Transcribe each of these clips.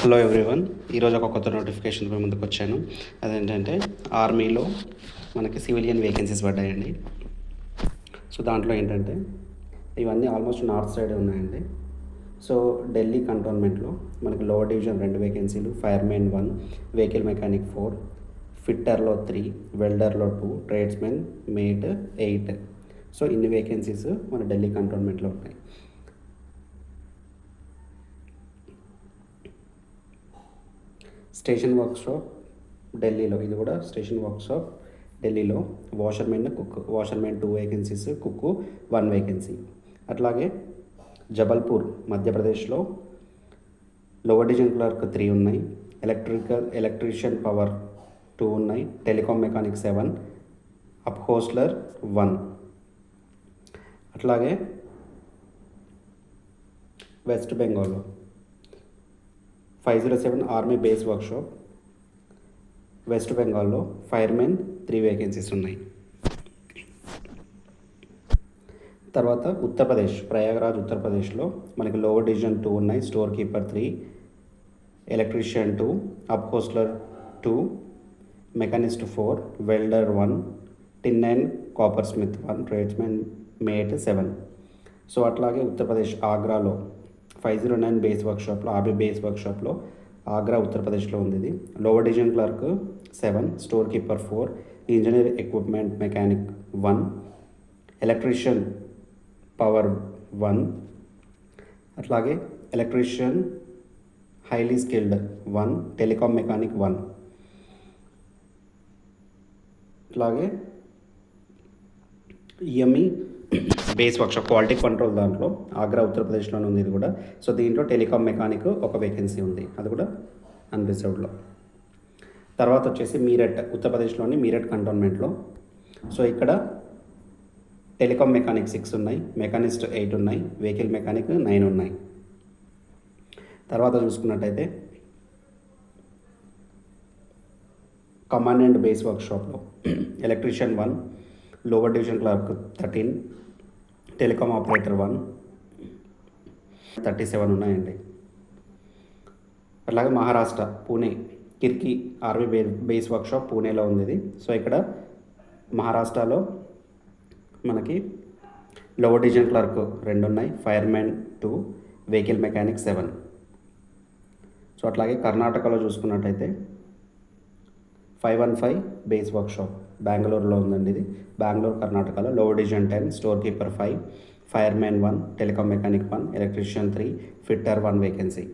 Hello everyone ఈరోజు ఒక కొత్త నోటిఫికేషన్ మీ ముందుకు వచ్చాను. అదేంటంటే ఆర్మీలో మనకి సివిలియన్ వేకెన్సీస్ పడ్డాయండి. సో దాంట్లో ఏంటంటే ఇవన్నీ ఆల్మోస్ట్ నార్త్ సైడ్ ఉన్నాయండి. సో ఢిల్లీ కంటోన్మెంట్లో మనకి లోవర్ డివిజన్ రెండు వేకెన్సీలు firemen one vehicle mechanic four ఫిట్టర్లో three వెల్డర్లో two tradesmen mate eight so ఇన్ని వేకెన్సీస్ మన ఢిల్లీ కంటోన్మెంట్లో ఉన్నాయి. స్టేషన్ వర్క్షాప్ ఢిల్లీలో. ఇది కూడా స్టేషన్ వర్క్షాప్ ఢిల్లీలో. Washermen cook washermen two vacancies cook one vacancy అట్లాగే జబల్పూర్ మధ్యప్రదేశ్లో లోవర్ డివిజన్ క్లర్క్ త్రీ ఉన్నాయి. ఎలక్ట్రికల్ ఎలక్ట్రీషియన్ పవర్ టూ ఉన్నాయి. Telecom mechanic seven upholsterer one అట్లాగే వెస్ట్ బెంగాల్లో five zero seven army base workshop west బెంగాల్లో firemen three vacancies ఉన్నాయి. తర్వాత ఉత్తరప్రదేశ్ ప్రయాగరాజ్ ఉత్తరప్రదేశ్లో మనకి లోవర్ డివిజన్ టూ ఉన్నాయి store keeper three electrician two upholsterer two machinist four welder one tin and copper smith one tradesmen mate seven. So అట్లాగే ఉత్తరప్రదేశ్ ఆగ్రాలో five zero nine base వర్క్షాప్లో RB base వర్క్షాప్లో ఆగ్రా ఉత్తరప్రదేశ్లో ఉంది ఇది lower division clerk seven store keeper four engineer equipment mechanic one electrician power one అట్లాగే electrician highly skilled one telecom mechanic one. అట్లాగే EME base workshop quality control దాంట్లో ఆగ్రా ఉత్తరప్రదేశ్లోనే ఉంది ఇది కూడా. సో దీంట్లో టెలికాం మెకానిక్ ఒక వేకెన్సీ ఉంది. అది కూడా అన్రిజర్వ్డ్లో. తర్వాత వచ్చేసి మీరట్ ఉత్తరప్రదేశ్లోని మీరట్ కంటోన్మెంట్లో. సో ఇక్కడ టెలికామ్ మెకానిక్ సిక్స్ ఉన్నాయి మెకానిస్ట్ ఎయిట్ ఉన్నాయి వెహికల్ మెకానిక్ నైన్ ఉన్నాయి. తర్వాత చూసుకున్నట్టయితే command and base వర్క్షాప్లో electrician one lower division clerk thirteen telecom operator one. Thirty seven ఉన్నాయండి. అలాగే మహారాష్ట్ర పూణే కిర్కి ఆర్మీ బే బేస్ వర్క్షాప్ పూణేలో ఉంది ఇది సో ఇక్కడ మహారాష్ట్రలో మనకి లోవర్ డివిజన్ క్లర్క్ రెండు ఉన్నాయి firemen two vehicle mechanic seven. So అట్లాగే కర్ణాటకలో చూసుకున్నట్టయితే five one five base workshop బెంగళూరులో ఉందండి ఇది. బెంగళూరు కర్ణాటకలో. Lower division ten store keeper five firemen one telecom mechanic one electrician three fitter one vacancy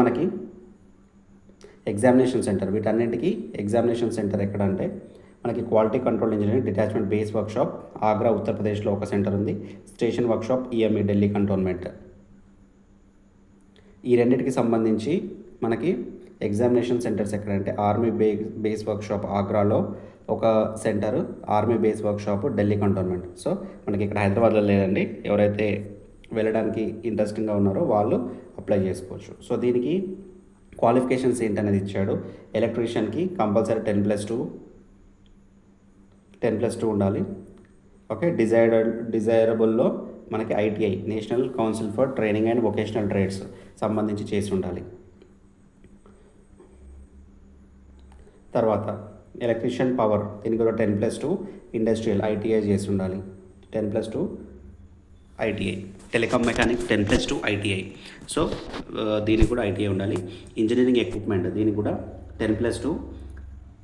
మనకి ఎగ్జామినేషన్ సెంటర్ వీటన్నిటికీ ఎగ్జామినేషన్ సెంటర్ ఎక్కడ అంటే మనకి quality control engineering detachment base workshop Agra ఉత్తరప్రదేశ్లో ఒక సెంటర్ ఉంది. Station workshop EME Delhi cantonment ఈ రెండింటికి సంబంధించి మనకి ఎగ్జామినేషన్ సెంటర్స్ ఎక్కడంటే ఆర్మీ బే బేస్ వర్క్షాప్ ఆగ్రాలో ఒక centre army base workshop Delhi cantonment. So మనకి ఇక్కడ హైదరాబాద్లో లేదండి. ఎవరైతే వెళ్ళడానికి ఇంట్రెస్టింగ్గా ఉన్నారో వాళ్ళు అప్లై చేసుకోవచ్చు. సో దీనికి క్వాలిఫికేషన్స్ ఏంటనేది ఇచ్చాడు. ఎలక్ట్రీషియన్కి compulsory ten plus two ten plus two ఉండాలి. ఓకే డిజైర్ డిజైరబుల్లో మనకి ITI national council for training and vocational trades సంబంధించి చేసి ఉండాలి. తర్వాత ఎలక్ట్రీషియన్ పవర్ దీనికి కూడా ten plus two industrial ITI చేసి ఉండాలి ten plus two ITI telecom mechanic ten plus two ITI so దీనికి కూడా ఐటీఐ ఉండాలి. ఇంజనీరింగ్ ఎక్విప్మెంట్ దీనికి కూడా ten plus two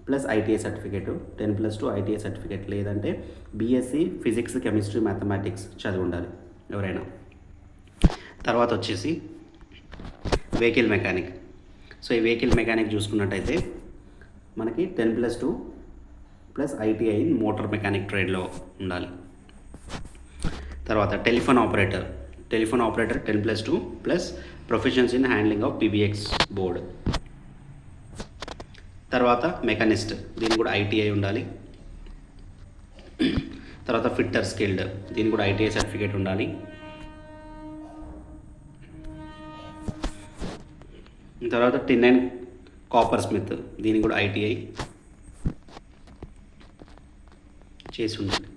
plus ITI certificate ten plus two ITI certificate లేదంటే బీఎస్సీ ఫిజిక్స్ కెమిస్ట్రీ మ్యాథమెటిక్స్ చదివి ఉండాలి ఎవరైనా. తర్వాత వచ్చేసి వెహికల్ మెకానిక్ సో ఈ వెహికల్ మెకానిక్ చూసుకున్నట్టయితే మనకి ten plus two plus ITI motor mechanic ట్రేడ్లో ఉండాలి. తర్వాత telephone operator. Telephone operator ten plus two plus professions in handling of PBX board. తర్వాత మెకానిస్ట్ దీని కూడా ఐటీఐ ఉండాలి. తర్వాత ఫిట్టర్ స్కిల్డ్ దీని కూడా ఐటీఐ సర్టిఫికేట్ ఉండాలి. తర్వాత టిన్ అండ్ కాపర్ స్మిత్ దీనికి కూడా ఐటీఐ చేసి ఉండాలి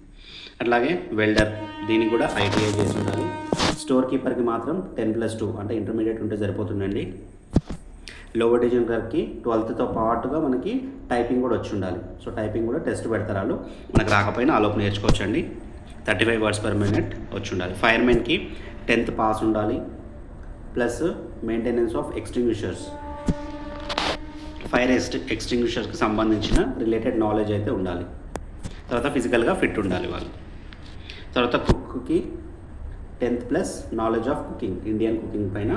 అట్లాగే వెల్డర్ దీనికి కూడా ఐటీఐ చేసి ఉండాలి స్టోర్ కీపర్కి మాత్రం టెన్ ప్లస్ టూ అంటే ఇంటర్మీడియట్ ఉంటే సరిపోతుందండి. లోవర్ డివిజన్ గారికి ట్వెల్త్తో పాటుగా మనకి టైపింగ్ కూడా వచ్చి ఉండాలి సో టైపింగ్ కూడా టెస్ట్ పెడతారు వాళ్ళు. మనకు రాకపోయినా ఆలోపు నేర్చుకోవచ్చు అండి thirty five words per minute వచ్చి ఉండాలి ఫైర్మెన్కి టెన్త్ పాస్ ఉండాలి. Plus maintenance of extinguishers. Fire ex ఎక్స్టింగ్విషర్కి సంబంధించిన రిలేటెడ్ నాలెడ్జ్ అయితే ఉండాలి. తర్వాత ఫిజికల్గా ఫిట్ ఉండాలి వాళ్ళు. తర్వాత కుక్కి tenth plus knowledge of cooking Indian cooking పైన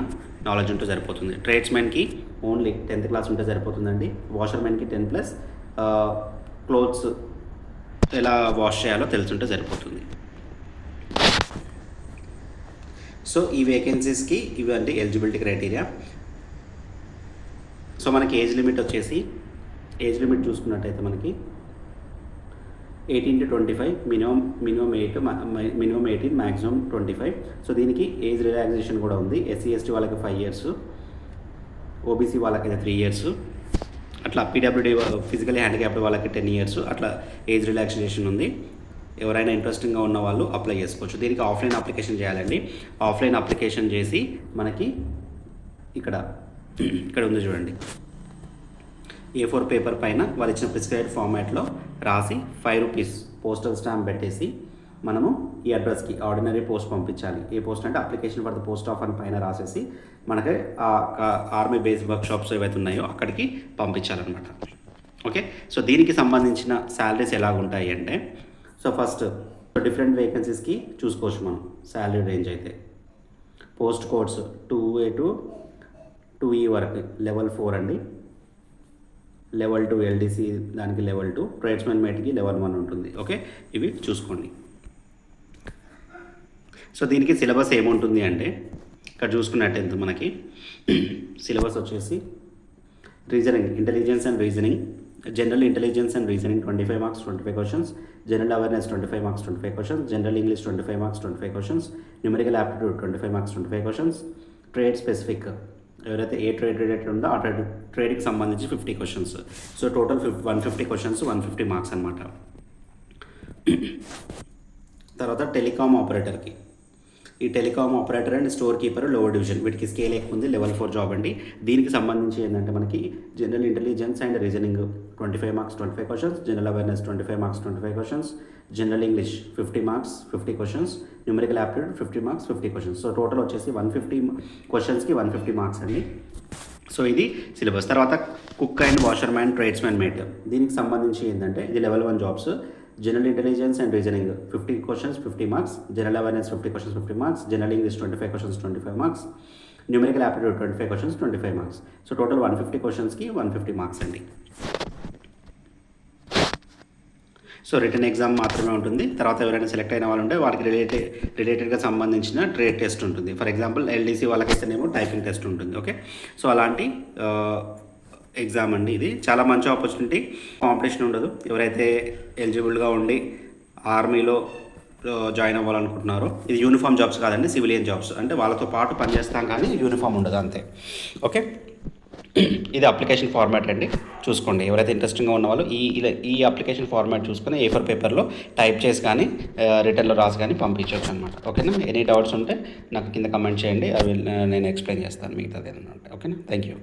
నాలెడ్జ్ ఉంటే సరిపోతుంది. ట్రేడ్స్మెన్కి ఓన్లీ టెన్త్ క్లాస్ ఉంటే సరిపోతుందండి. వాషర్మెన్కి టెన్ ప్లస్ క్లోత్స్ ఎలా వాష్ చేయాలో తెలుసుంటే సరిపోతుంది. సో ఈ వేకెన్సీస్కి ఇవంటే ఎలిజిబిలిటీ క్రైటీరియా సో మనకి ఏజ్ లిమిట్ వచ్చేసి ఏజ్ లిమిట్ చూసుకున్నట్టయితే మనకి eighteen to twenty five minimum minimum eight minimum eighteen maximum twenty five. So దీనికి ఏజ్ రిలాక్సేషన్ కూడా ఉంది. ఎస్సీ ఎస్టీ వాళ్ళకి ఫైవ్ ఇయర్స్ ఓబీసీ వాళ్ళకైతే త్రీ ఇయర్స్ అట్లా పీడబ్ల్యూడీ ఫిజికలీ హ్యాండిక్యాప్డ్ వాళ్ళకి టెన్ ఇయర్స్ అట్లా ఏజ్ రిలాక్సేషన్ ఉంది. ఎవరైనా ఇంట్రెస్టింగ్గా ఉన్న వాళ్ళు అప్లై చేసుకోవచ్చు. దీనికి ఆఫ్లైన్ అప్లికేషన్ చేయాలండి. ఆఫ్లైన్ అప్లికేషన్ చేసి మనకి ఇక్కడ ఇక్కడ ఉంది చూడండి. ఏ ఫోర్ పేపర్ పైన వాళ్ళు ఇచ్చిన ప్రిస్క్రైబ్ ఫార్మాట్లో రాసి ఫైవ్ రూపీస్ పోస్టల్ స్టాంప్ పెట్టేసి మనము ఈ అడ్రస్కి ఆర్డినరీ పోస్ట్ పంపించాలి. ఏ పోస్ట్ అంటే application for the post of అని పైన రాసేసి మనకి ఆ ఆర్మీ బేస్ వర్క్ షాప్స్ ఏవైతే ఉన్నాయో అక్కడికి పంపించాలన్నమాట. ఓకే? సో దీనికి సంబంధించిన శాలరీస్ ఎలా ఉంటాయి అంటే సో ఫస్ట్ డిఫరెంట్ వేకెన్సీస్కి చూసుకోవచ్చు మనం. శాలరీ రేంజ్ అయితే. Post codes two A to two E వరకు లెవెల్ ఫోర్ అండి. లెవెల్ టూ ఎల్డీసీ దానికి లెవెల్ టూ ట్రేడ్స్మెన్ మేట్కి లెవెల్ వన్ ఉంటుంది. ఓకే ఇవి చూసుకోండి. సో దీనికి సిలబస్ ఏముంటుంది అంటే ఇక్కడ చూసుకున్నట్టయితే మనకి. సిలబస్ వచ్చేసి reasoning intelligence and reasoning general intelligence and reasoning twenty five marks twenty five questions general awareness twenty five marks twenty five questions general English twenty five marks twenty five questions numerical aptitude twenty five marks twenty five questions trade specific ఎవరైతే ఏ trade related ఉందో ఆ trade ట్రేడ్కి సంబంధించి fifty questions. So total fif one fifty questions one fifty marks అనమాట తర్వాత telecom ఆపరేటర్కి. ఈ telecom operator and store keeper lower division వీటికి స్కేల్ ఎక్కువ ఉంది లెవెల్ ఫోర్ జాబ్ అండి. దీనికి సంబంధించి ఏంటంటే మనకి general intelligence and reasoning twenty five marks twenty five questions general awareness twenty five marks twenty five questions. General English fifty marks fifty questions numerical aptitude fifty marks fifty questions so total వచ్చేసి one fifty క్వశ్చన్స్కి one fifty marks అండి. So ఇది syllabus తర్వాత cook and washerman tradesman mate దీనికి సంబంధించి ఏంటంటే ఇది level one jobs general intelligence and reasoning fifty questions fifty marks general awareness fifty questions fifty marks general English twenty five questions twenty five marks numerical aptitude twenty five questions twenty five marks so total one fifty క్వశ్చన్స్కి one fifty marks అండి. So written exam మాత్రమే ఉంటుంది. తర్వాత ఎవరైనా select అయిన వాళ్ళు ఉంటే వారికి రిలేటెడ్ రిలేటెడ్గా సంబంధించిన ట్రేడ్ టెస్ట్ ఉంటుంది. ఫర్ ఎగ్జాంపుల్ ఎల్డీసీ వాళ్ళకైతేనేమో టైపింగ్ టెస్ట్ ఉంటుంది. ఓకే సో అలాంటి ఎగ్జామ్ అండి ఇది. చాలా మంచి ఆపర్చునిటీ కాంపిటీషన్ ఉండదు. ఎవరైతే ఎలిజిబుల్గా ఉండి ఆర్మీలో జాయిన్ అవ్వాలనుకుంటున్నారో ఇది యూనిఫామ్ జాబ్స్ కాదండి సివిలియన్ జాబ్స్ అంటే వాళ్ళతో పాటు పనిచేస్తాం కానీ యూనిఫామ్ ఉండదు అంతే. ఓకే ఇది అప్లికేషన్ ఫార్మాట్ అండి. చూసుకోండి ఎవరైతే ఇంట్రెస్టింగ్గా ఉన్న వాళ్ళు ఈ ఇలా ఈ అప్లికేషన్ ఫార్మాట్ చూసుకొని ఏ ఫర్ పేపర్లో టైప్ చేసి కానీ రిటర్న్లో రాసి కానీ పంపించవచ్చు అనమాట ఓకేనా? ఎనీ డౌట్స్ ఉంటే నాకు కింద కమెంట్ చేయండి. అవి నేను ఎక్స్ప్లెయిన్ చేస్తాను మిగతాది ఏదన్నా ఓకేనా? Thank you